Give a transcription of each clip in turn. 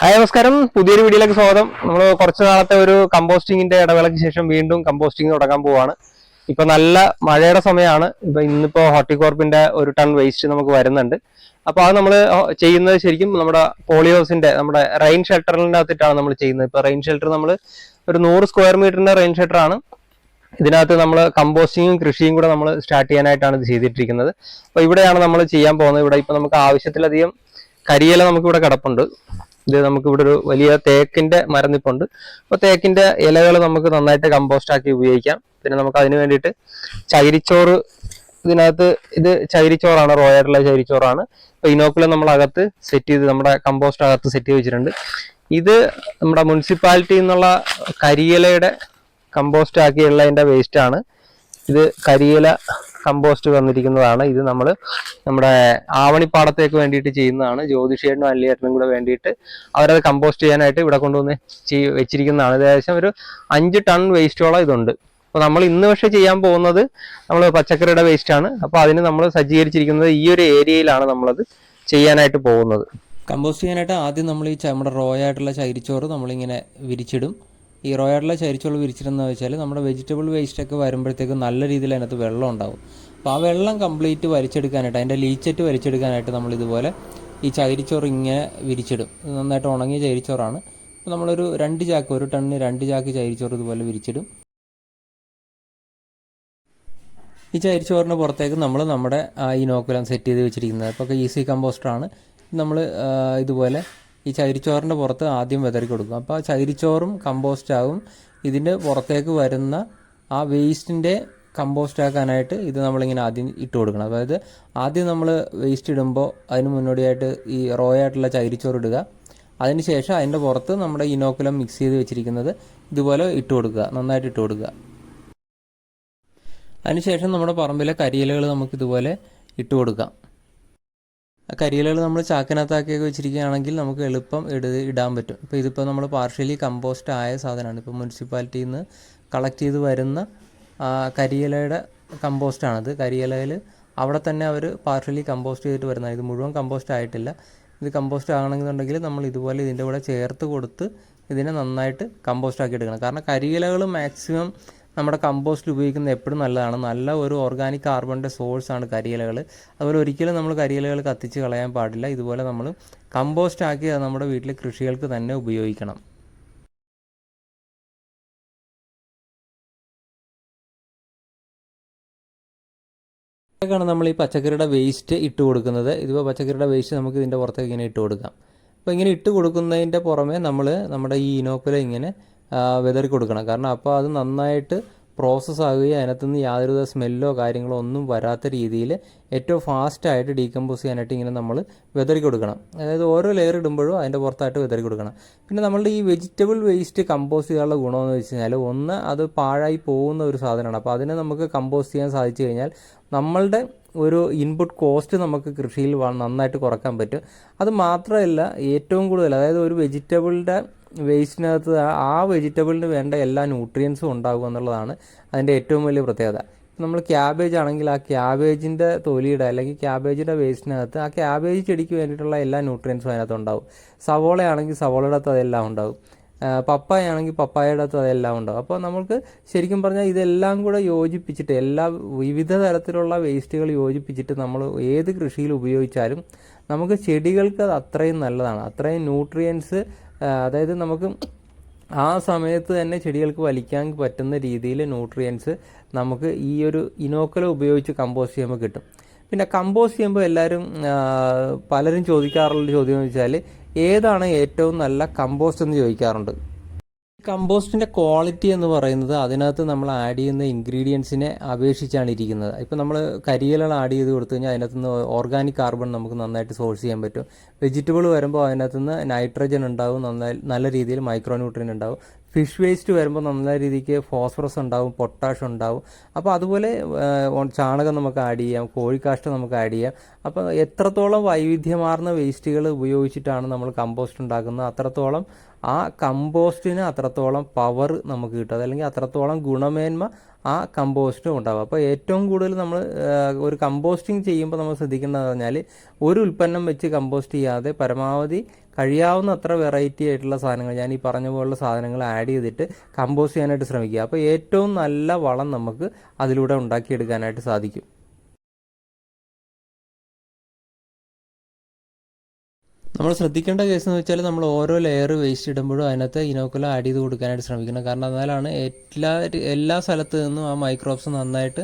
Hi നമസ്കാരം. പുതിയൊരു വീഡിയോയിലേക്ക് സ്വാഗതം. നമ്മൾ കുറച്ച് നാളത്തെ ഒരു കമ്പോസ്റ്റിങ്ങിന്റെ ഇടവേളയ്ക്ക് ശേഷം വീണ്ടും കമ്പോസ്റ്റിംഗ് തുടങ്ങാൻ പോവാണ്. ഇപ്പൊ നല്ല മഴയുടെ സമയമാണ്. ഇപ്പൊ ഇന്നിപ്പോ ഹോർട്ടിക്കോർപ്പിന്റെ ഒരു ടൺ വേസ്റ്റ് നമുക്ക് വരുന്നുണ്ട്. അപ്പൊ അത് നമ്മൾ ചെയ്യുന്നത് ശരിക്കും നമ്മുടെ പോളിയോസിന്റെ നമ്മുടെ റെയിൻ ഷെൽട്ടറിന്റെ അകത്തിട്ടാണ് നമ്മൾ ചെയ്യുന്നത്. ഇപ്പൊ റെയിൻ ഷെൽട്ടർ നമ്മൾ ഒരു നൂറ് സ്ക്വയർ മീറ്ററിന്റെ റെയിൻ ഷെൽട്ടർ ആണ്. ഇതിനകത്ത് നമ്മൾ കമ്പോസ്റ്റിങ്ങും കൃഷിയും കൂടെ നമ്മൾ സ്റ്റാർട്ട് ചെയ്യാനായിട്ടാണ് ഇത് ചെയ്തിട്ടിരിക്കുന്നത്. അപ്പോൾ ഇവിടെയാണ് നമ്മൾ ചെയ്യാൻ പോകുന്നത്. ഇവിടെ ഇപ്പൊ നമുക്ക് ആവശ്യത്തിലധികം കരിയില നമുക്ക് ഇവിടെ കിടപ്പുണ്ട്. ഇത് നമുക്ക് ഇവിടെ ഒരു വലിയ തേക്കിന്റെ മരം നിപ്പുണ്ട് അപ്പോൾ തേക്കിന്റെ ഇലകൾ നമുക്ക് നന്നായിട്ട് കമ്പോസ്റ്റ് ആക്കി ഉപയോഗിക്കാം. പിന്നെ നമുക്ക് അതിന് വേണ്ടിയിട്ട് ചകിരിച്ചോറ് ഇതിനകത്ത് ഇത് ചൈരിച്ചോറാണ് റോയായിട്ടുള്ള ചൈരിച്ചോറാണ്. അപ്പോൾ ഇനോക്കുലം നമ്മൾ അകത്ത് സെറ്റ് ചെയ്ത് നമ്മുടെ കമ്പോസ്റ്റ് അകത്ത് സെറ്റ് ചെയ്ത് വെച്ചിട്ടുണ്ട്. ഇത് നമ്മുടെ മുനിസിപ്പാലിറ്റി എന്നുള്ള കരിയിലയുടെ കമ്പോസ്റ്റ് ആക്കിയുള്ളതിന്റെ വേസ്റ്റ് ആണ്. ഇത് കരിയില കമ്പോസ്റ്റ് വന്നിരിക്കുന്നതാണ് ഇത് നമ്മൾ നമ്മുടെ ആവണിപ്പാടത്തേക്ക് വേണ്ടിയിട്ട് ചെയ്യുന്നതാണ്. ജ്യോതിഷേട്ടനും അല്ലിയേട്ടനും കൂടെ വേണ്ടിയിട്ട് അവരത് കമ്പോസ്റ്റ് ചെയ്യാനായിട്ട് ഇവിടെ കൊണ്ടുവന്ന് ചെയ് വെച്ചിരിക്കുന്നതാണ്. ഏകദേശം ഒരു അഞ്ച് ടൺ വേസ്റ്റോളം ഇതുണ്ട്. അപ്പോൾ നമ്മൾ ഇന്ന് പക്ഷേ ചെയ്യാൻ പോകുന്നത് നമ്മൾ പച്ചക്കറിയുടെ വേസ്റ്റാണ് അപ്പോൾ അതിന് നമ്മൾ സജ്ജീകരിച്ചിരിക്കുന്നത് ഈ ഒരു ഏരിയയിലാണ് നമ്മളത് ചെയ്യാനായിട്ട് പോകുന്നത്. കമ്പോസ്റ്റ് ചെയ്യാനായിട്ട് ആദ്യം നമ്മൾ ഈ നമ്മുടെ റോ ആയിട്ടുള്ള ചകിരിച്ചോറ് നമ്മളിങ്ങനെ വിരിച്ചിടും. ഈ റോയാഡിലെ ചരിച്ചുള്ള വിരിച്ചിരുന്നത് വെച്ചാൽ നമ്മുടെ വെജിറ്റബിൾ വേസ്റ്റൊക്കെ വരുമ്പോഴത്തേക്ക് നല്ല രീതിയിൽ അതിനകത്ത് വെള്ളം ഉണ്ടാവും. അപ്പോൾ ആ വെള്ളം കംപ്ലീറ്റ് വലിച്ചെടുക്കാനായിട്ട് അതിന്റെ ലീച്ചറ്റ് വലിച്ചെടുക്കാനായിട്ട് നമ്മൾ ഇതുപോലെ ഈ ചകിരിച്ചോറ് ഇങ്ങനെ വിരിച്ചിടും. നന്നായിട്ട് ഉണങ്ങിയ ചരിച്ചോറാണ് അപ്പോൾ നമ്മളൊരു രണ്ട് ചാക്ക് ഒരു ടണ്ണിന് രണ്ട് ചാക്ക് ചരിച്ചോറ് ഇതുപോലെ വിരിച്ചിടും. ഈ ചരിച്ചോറിന് പുറത്തേക്ക് നമ്മൾ നമ്മുടെ ഇനോക്കുലം സെറ്റ് ചെയ്ത് വെച്ചിരിക്കുന്നത്. അപ്പോൾ ഈസി കമ്പോസ്റ്ററാണ് നമ്മൾ ഇതുപോലെ ഈ ചകിരിച്ചോറിന്റെ പുറത്ത് ആദ്യം വിതറി കൊടുക്കും. അപ്പോൾ ആ ചകിരിച്ചോറും കമ്പോസ്റ്റ് ആകും. ഇതിന്റെ പുറത്തേക്ക് വരുന്ന ആ വേസ്റ്റിന്റെ കമ്പോസ്റ്റ് ആക്കാനായിട്ട് ഇത് നമ്മളിങ്ങനെ ആദ്യം ഇട്ട് കൊടുക്കണം. അതായത് ആദ്യം നമ്മൾ വേസ്റ്റ് ഇടുമ്പോൾ അതിന് മുന്നോടിയായിട്ട് ഈ റോ ആയിട്ടുള്ള ചകിരിച്ചോറ് ഇടുക. അതിനുശേഷം അതിന്റെ പുറത്ത് നമ്മുടെ ഇനോക്കുലം മിക്സ് ചെയ്ത് വെച്ചിരിക്കുന്നത് ഇതുപോലെ ഇട്ട് കൊടുക്കുക. നന്നായിട്ട് ഇട്ട് കൊടുക്കുക. അതിനുശേഷം നമ്മുടെ പറമ്പിലെ കരിയിലകൾ നമുക്ക് ഇതുപോലെ ഇട്ട് കൊടുക്കാം. ആ കരിയിലകൾ നമ്മൾ ചാക്കിനകത്താക്കിയൊക്കെ വെച്ചിരിക്കുകയാണെങ്കിൽ നമുക്ക് എളുപ്പം ഇട ഇടാൻ പറ്റും. ഇപ്പോൾ ഇതിപ്പോൾ നമ്മൾ പാർഷ്യലി കമ്പോസ്റ്റ് ആയ സാധനമാണ്. ഇപ്പോൾ മുനിസിപ്പാലിറ്റിയിൽ നിന്ന് കളക്ട് ചെയ്ത് വരുന്ന കരിയിലയുടെ കമ്പോസ്റ്റാണത് കരിയിലയിൽ അവിടെ തന്നെ അവർ പാർഷ്യലി കമ്പോസ്റ്റ് ചെയ്തിട്ട് വരുന്നത് ഇത് മുഴുവൻ കമ്പോസ്റ്റ് ആയിട്ടില്ല. ഇത് കമ്പോസ്റ്റ് ആകണമെന്നുണ്ടെങ്കിൽ നമ്മൾ ഇതുപോലെ ഇതിന്റെ കൂടെ ചേർത്ത് കൊടുത്ത് ഇതിനെ നന്നായിട്ട് കമ്പോസ്റ്റ് ആക്കി എടുക്കണം. കാരണം കരിയിലകൾ മാക്സിമം നമ്മുടെ കമ്പോസ്റ്റിൽ ഉപയോഗിക്കുന്നത് എപ്പോഴും നല്ലതാണ്. നല്ല ഒരു ഓർഗാനിക് കാർബണിന്റെ സോഴ്സാണ് കരിയിലകൾ. അതുപോലെ ഒരിക്കലും നമ്മൾ കരിയിലകൾ കത്തിച്ച് കളയാൻ പാടില്ല. ഇതുപോലെ നമ്മൾ കമ്പോസ്റ്റ് ആക്കി അത് നമ്മുടെ വീട്ടിലെ കൃഷികൾക്ക് തന്നെ ഉപയോഗിക്കണം. ാണ് നമ്മൾ ഈ പച്ചക്കറിയുടെ വേസ്റ്റ് ഇട്ട് കൊടുക്കുന്നത്. ഇതിപ്പോൾ പച്ചക്കറിയുടെ വേസ്റ്റ് നമുക്ക് ഇതിന്റെ പുറത്തേക്ക് ഇങ്ങനെ ഇട്ട് കൊടുക്കാം. അപ്പോൾ ഇങ്ങനെ ഇട്ട് കൊടുക്കുന്നതിന്റെ പുറമെ നമ്മൾ നമ്മുടെ ഈ ഇനോക്കുല ഇങ്ങനെ വിതറി കൊടുക്കണം. കാരണം അപ്പോൾ അത് നന്നായിട്ട് പ്രോസസ്സ് ആകുകയും അതിനകത്തുനിന്ന് യാതൊരുവിധ സ്മെല്ലോ കാര്യങ്ങളോ ഒന്നും വരാത്ത രീതിയിൽ ഏറ്റവും ഫാസ്റ്റായിട്ട് ഡീകമ്പോസ് ചെയ്യാനായിട്ട് ഇങ്ങനെ നമ്മൾ വിതറി കൊടുക്കണം. അതായത് ഓരോ ലെയർ ഇടുമ്പോഴും അതിന്റെ പുറത്തായിട്ട് വിതറി കൊടുക്കണം. പിന്നെ നമ്മളുടെ ഈ വെജിറ്റബിൾ വേസ്റ്റ് കമ്പോസ് ചെയ്യാനുള്ള ഗുണമെന്ന് വെച്ച് കഴിഞ്ഞാൽ ഒന്ന് അത് പാഴായി പോകുന്ന ഒരു സാധനമാണ്. അപ്പോൾ അതിനെ നമുക്ക് കമ്പോസ് ചെയ്യാൻ സാധിച്ചു കഴിഞ്ഞാൽ നമ്മളുടെ ഒരു ഇൻപുട്ട് കോസ്റ്റ് നമുക്ക് കൃഷിയിൽ നന്നായിട്ട് കുറയ്ക്കാൻ പറ്റും. അത് മാത്രമല്ല ഏറ്റവും കൂടുതൽ അതായത് ഒരു വെജിറ്റബിളിന്റെ വേസ്റ്റിനകത്ത് ആ- വെജിറ്റബിളിന് വേണ്ട എല്ലാ ന്യൂട്രിയൻസും ഉണ്ടാകും എന്നുള്ളതാണ് അതിന്റെ ഏറ്റവും വലിയ പ്രത്യേകത. നമ്മൾ ക്യാബേജ് ആണെങ്കിൽ ആ ക്യാബേജിന്റെ തൊലിയുടെ അല്ലെങ്കിൽ ക്യാബേജിന്റെ വേസ്റ്റിനകത്ത് ആ ക്യാബേജ് ചെടിക്ക് വേണ്ടിയിട്ടുള്ള എല്ലാ ന്യൂട്രിയൻസും അതിനകത്ത് ഉണ്ടാവും. സവോള ആണെങ്കിൽ സവോളയുടെ അകത്ത് അതെല്ലാം ഉണ്ടാവും. പപ്പായ ആണെങ്കിൽ പപ്പായയുടെ അകത്ത് അതെല്ലാം ഉണ്ടാവും. അപ്പോൾ നമുക്ക് ശരിക്കും പറഞ്ഞാൽ ഇതെല്ലാം കൂടെ യോജിപ്പിച്ചിട്ട് എല്ലാ വിവിധ തരത്തിലുള്ള വേസ്റ്റുകൾ യോജിപ്പിച്ചിട്ട് നമ്മൾ ഏത് കൃഷിയിൽ ഉപയോഗിച്ചാലും നമുക്ക് ചെടികൾക്ക് അത് അത്രയും നല്ലതാണ്. അത്രയും ന്യൂട്രിയൻസ് അതായത് നമുക്ക് ആ സമയത്ത് തന്നെ ചെടികൾക്ക് വലിക്കാൻ പറ്റുന്ന രീതിയിൽ ന്യൂട്രിയൻസ് നമുക്ക് ഈ ഒരു ഇനോക്കല ഉപയോഗിച്ച് കമ്പോസ്റ്റ് ചെയ്യുമ്പോൾ കിട്ടും. പിന്നെ കമ്പോസ്റ്റ് ചെയ്യുമ്പോൾ എല്ലാവരും പലരും ചോദിക്കാറുള്ള ചോദ്യം എന്ന് വെച്ചാൽ ഏതാണ് ഏറ്റവും നല്ല കമ്പോസ്റ്റ് എന്ന് ചോദിക്കാറുണ്ട്? കമ്പോസ്റ്റിന്റെ ക്വാളിറ്റി എന്ന് പറയുന്നത് അതിനകത്ത് നമ്മൾ ആഡ് ചെയ്യുന്ന ഇൻഗ്രീഡിയൻസിനെ അപേക്ഷിച്ചാണ് ഇരിക്കുന്നത്. ഇപ്പോൾ നമ്മൾ കരിയിലകൾ ആഡ് ചെയ്ത് കൊടുത്തു കഴിഞ്ഞാൽ അതിനകത്ത് നിന്ന് ഓർഗാനിക് കാർബൺ നമുക്ക് നന്നായിട്ട് സോഴ്സ് ചെയ്യാൻ പറ്റും. വെജിറ്റബിൾ വരുമ്പോൾ അതിനകത്ത് നിന്ന് നൈട്രജൻ ഉണ്ടാവും നന്നായി നല്ല രീതിയിൽ മൈക്രോന്യൂട്രിയൻ ഉണ്ടാവും. ഫിഷ് വേസ്റ്റ് വരുമ്പോൾ നല്ല രീതിക്ക് ഫോസ്ഫറസ് ഉണ്ടാവും പൊട്ടാഷ് ഉണ്ടാവും. അപ്പോൾ അതുപോലെ ചാണകം നമുക്ക് ആഡ് ചെയ്യാം കോഴിക്കാഷ്ടം നമുക്ക് ആഡ് ചെയ്യാം. അപ്പോൾ എത്രത്തോളം വൈവിധ്യമാർന്ന വേസ്റ്റുകൾ ഉപയോഗിച്ചിട്ടാണ് നമ്മൾ കമ്പോസ്റ്റ് ഉണ്ടാക്കുന്നത് അത്രത്തോളം ആ കമ്പോസ്റ്റിന് അത്രത്തോളം പവർ നമുക്ക് കിട്ടും. അല്ലെങ്കിൽ അത്രത്തോളം ഗുണമേന്മ ആ കമ്പോസ്റ്റും ഉണ്ടാവും. അപ്പോൾ ഏറ്റവും കൂടുതൽ നമ്മൾ ഒരു കമ്പോസ്റ്റിംഗ് ചെയ്യുമ്പോൾ നമ്മൾ ശ്രദ്ധിക്കേണ്ടതെന്ന് പറഞ്ഞാൽ ഒരു ഉൽപ്പന്നം വെച്ച് കമ്പോസ്റ്റ് ചെയ്യാതെ പരമാവധി കഴിയാവുന്ന അത്ര വെറൈറ്റി ആയിട്ടുള്ള സാധനങ്ങൾ ഞാൻ ഈ പറഞ്ഞ പോലുള്ള സാധനങ്ങൾ ആഡ് ചെയ്തിട്ട് കമ്പോസ്റ്റ് ചെയ്യാനായിട്ട് ശ്രമിക്കുക. അപ്പോൾ ഏറ്റവും നല്ല വളം നമുക്ക് അതിലൂടെ ഉണ്ടാക്കിയെടുക്കാനായിട്ട് സാധിക്കും. നമ്മൾ ശ്രദ്ധിക്കേണ്ട കേസ് എന്ന് വെച്ചാൽ നമ്മൾ ഓരോ ലെയർ വേസ്റ്റ് ഇടുമ്പോഴും അതിനകത്ത് ഇനോക്കുലം ആഡ് ചെയ്ത് കൊടുക്കാനായിട്ട് ശ്രമിക്കണം. കാരണം എന്നാലാണ് എല്ലാ എല്ലാ സ്ഥലത്ത് നിന്നും ആ മൈക്രോബ്സ് നന്നായിട്ട്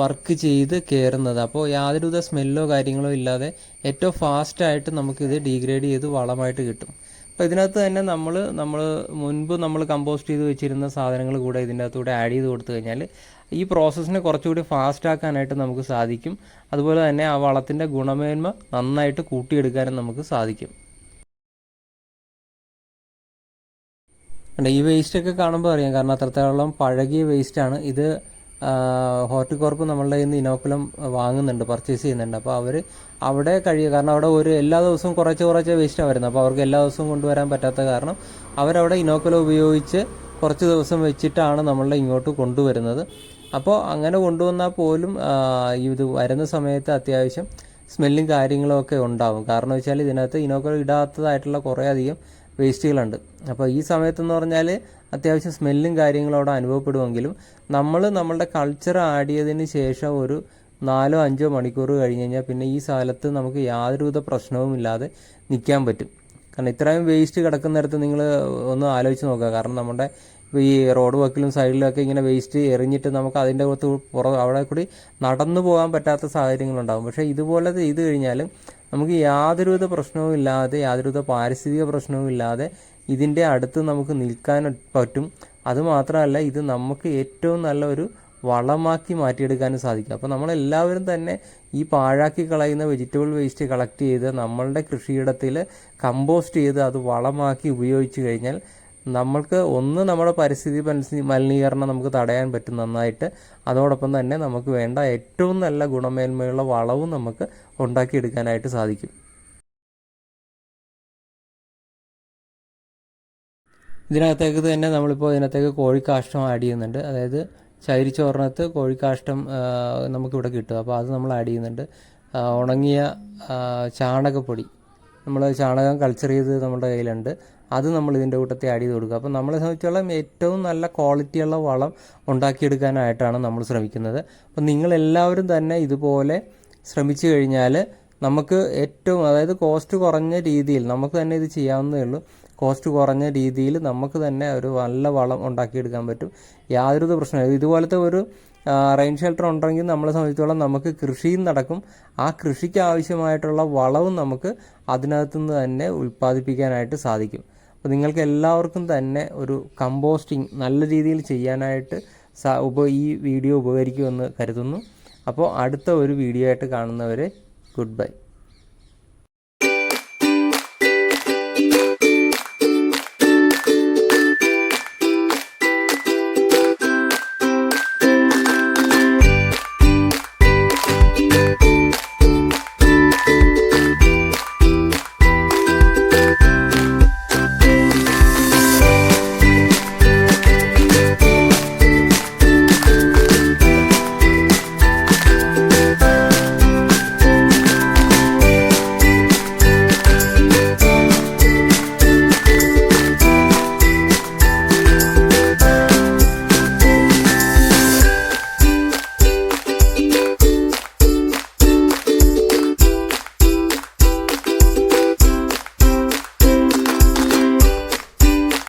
വർക്ക് ചെയ്ത് കയറുന്നത് അപ്പോൾ യാതൊരുവിധ സ്മെല്ലോ കാര്യങ്ങളോ ഇല്ലാതെ ഏറ്റവും ഫാസ്റ്റായിട്ട് നമുക്കിത് ഡീഗ്രേഡ് ചെയ്ത് വളമായിട്ട് കിട്ടും. അപ്പോൾ ഇതിനകത്ത് തന്നെ നമ്മൾ നമ്മൾ മുൻപ് നമ്മൾ കമ്പോസ്റ്റ് ചെയ്ത് വെച്ചിരുന്ന സാധനങ്ങൾ കൂടെ ഇതിന്റെ അകത്തൂടെ ആഡ് ചെയ്ത് കൊടുത്തു കഴിഞ്ഞാൽ ഈ പ്രോസസ്സിനെ കുറച്ചുകൂടി ഫാസ്റ്റ് ആക്കാനായിട്ട് നമുക്ക് സാധിക്കും. അതുപോലെ തന്നെ ആ വളത്തിന്റെ ഗുണമേന്മ നന്നായിട്ട് കൂട്ടിയെടുക്കാനും നമുക്ക് സാധിക്കും. ഈ വേസ്റ്റൊക്കെ കാണുമ്പോൾ അറിയാം കാരണം അത്രത്തോളം പഴകിയ വേസ്റ്റാണ് ഇത് ഹോർട്ടികോർപ്പ് നമ്മളുടെ നിന്ന് ഇനോക്കുലം വാങ്ങുന്നുണ്ട് പർച്ചേസ് ചെയ്യുന്നുണ്ട്. അപ്പോൾ അവർ അവിടെ കഴിയുക കാരണം അവിടെ ഒരു എല്ലാ ദിവസവും കുറച്ച് കുറച്ച് വേസ്റ്റാണ് വരുന്നത്. അപ്പോൾ അവർക്ക് എല്ലാ ദിവസവും കൊണ്ടുവരാൻ പറ്റാത്ത കാരണം അവരവിടെ ഇനോക്കുലം ഉപയോഗിച്ച് കുറച്ച് ദിവസം വെച്ചിട്ടാണ് നമ്മളുടെ ഇങ്ങോട്ട് കൊണ്ടുവരുന്നത്. അപ്പോൾ അങ്ങനെ കൊണ്ടുവന്നാൽ പോലും ഇത് വരുന്ന സമയത്ത് അത്യാവശ്യം സ്മെല്ലും കാര്യങ്ങളൊക്കെ ഉണ്ടാവും. കാരണം വെച്ചാൽ ഇതിനകത്ത് ഇനോക്കുലം ഇടാത്തതായിട്ടുള്ള കുറേയധികം വേസ്റ്റുകളുണ്ട്. അപ്പോൾ ഈ സമയത്തെന്ന് പറഞ്ഞാൽ അത്യാവശ്യം സ്മെല്ലും കാര്യങ്ങളും അവിടെ അനുഭവപ്പെടുമെങ്കിലും നമ്മൾ നമ്മളുടെ കൾച്ചർ ആടിയതിന് ശേഷം ഒരു നാലോ അഞ്ചോ മണിക്കൂർ കഴിഞ്ഞ് കഴിഞ്ഞാൽ പിന്നെ ഈ സ്ഥലത്ത് നമുക്ക് യാതൊരുവിധ പ്രശ്നവും ഇല്ലാതെ നിൽക്കാൻ പറ്റും. കാരണം ഇത്രയും വേസ്റ്റ് കിടക്കുന്നിടത്ത് നിങ്ങൾ ഒന്ന് ആലോചിച്ച് നോക്കുക. കാരണം നമ്മുടെ ഈ റോഡ് വക്കിലും സൈഡിലൊക്കെ ഇങ്ങനെ വേസ്റ്റ് എറിഞ്ഞിട്ട് നമുക്ക് അതിന്റെ പുറത്ത് പുറ അവിടെ കൂടി നടന്നു പോകാൻ പറ്റാത്ത സാഹചര്യങ്ങളുണ്ടാകും. പക്ഷേ ഇതുപോലെ ചെയ്ത് കഴിഞ്ഞാലും നമുക്ക് യാതൊരുവിധ പ്രശ്നവും ഇല്ലാതെ യാതൊരുവിധ പാരിസ്ഥിതിക പ്രശ്നവും ഇല്ലാതെ ഇതിന്റെ അടുത്ത് നമുക്ക് നിൽക്കാൻ പറ്റും. അതുമാത്രമല്ല ഇത് നമുക്ക് ഏറ്റവും നല്ല ഒരു വളമാക്കി മാറ്റിയെടുക്കാനും സാധിക്കും. അപ്പോൾ നമ്മളെല്ലാവരും തന്നെ ഈ പാഴാക്കി കളയുന്ന വെജിറ്റബിൾ വേസ്റ്റ് കളക്ട് ചെയ്ത് നമ്മളുടെ കൃഷിയിടത്തിൽ കമ്പോസ്റ്റ് ചെയ്ത് അത് വളമാക്കി ഉപയോഗിച്ച് കഴിഞ്ഞാൽ നമ്മൾക്ക് ഒന്ന് നമ്മുടെ പരിസ്ഥിതി മലിനീകരണം നമുക്ക് തടയാൻ പറ്റും നന്നായിട്ട്. അതോടൊപ്പം തന്നെ നമുക്ക് വേണ്ട ഏറ്റവും നല്ല ഗുണമേന്മയുള്ള വളവും നമുക്ക് ഉണ്ടാക്കിയെടുക്കാനായിട്ട് സാധിക്കും. ഇതിനകത്തേക്ക് തന്നെ നമ്മളിപ്പോൾ ഇതിനകത്തേക്ക് കോഴിക്കാഷ്ടം ആഡ് ചെയ്യുന്നുണ്ട്. അതായത് ചകിരിച്ചോറിനകത്ത് കോഴിക്കാഷ്ടം നമുക്കിവിടെ കിട്ടും. അപ്പോൾ അത് നമ്മൾ ആഡ് ചെയ്യുന്നുണ്ട്. ഉണങ്ങിയ ചാണകപ്പൊടി. നമ്മൾ ചാണകം കൾച്ചർ ചെയ്ത് നമ്മുടെ കയ്യിലുണ്ട്. അത് നമ്മൾ ഇതിന്റെ കൂട്ടത്തിൽ ആഡ് ചെയ്ത് കൊടുക്കുക. അപ്പോൾ നമ്മളെ സംബന്ധിച്ചോളം ഏറ്റവും നല്ല ക്വാളിറ്റിയുള്ള വളം ഉണ്ടാക്കിയെടുക്കാനായിട്ടാണ് നമ്മൾ ശ്രമിക്കുന്നത്. അപ്പോൾ നിങ്ങളെല്ലാവരും തന്നെ ഇതുപോലെ ശ്രമിച്ചു കഴിഞ്ഞാൽ നമുക്ക് ഏറ്റവും അതായത് കോസ്റ്റ് കുറഞ്ഞ രീതിയിൽ നമുക്ക് തന്നെ ഇത് ചെയ്യാവുന്നതേ ഉള്ളൂ. കോസ്റ്റ് കുറഞ്ഞ രീതിയിൽ നമുക്ക് തന്നെ ഒരു നല്ല വളം ഉണ്ടാക്കിയെടുക്കാൻ പറ്റും. യാതൊരു പ്രശ്നമില്ല. ഇതുപോലത്തെ ഒരു റെയിൻ ഷെൽട്ടർ ഉണ്ടെങ്കിൽ നമ്മളെ സംബന്ധിച്ചോളം നമുക്ക് കൃഷിയും നടക്കും. ആ കൃഷിക്ക് ആവശ്യമായിട്ടുള്ള വളവും നമുക്ക് അതിനകത്തു നിന്ന് തന്നെ ഉൽപ്പാദിപ്പിക്കാനായിട്ട് സാധിക്കും. അപ്പോൾ നിങ്ങൾക്ക് എല്ലാവർക്കും തന്നെ ഒരു കമ്പോസ്റ്റിംഗ് നല്ല രീതിയിൽ ചെയ്യാനായിട്ട് ഉപ ഈ വീഡിയോ ഉപകരിക്കുമെന്ന് കരുതുന്നു. അപ്പോൾ അടുത്ത ഒരു വീഡിയോ ആയിട്ട് കാണുന്നവരെ ഗുഡ് ബൈ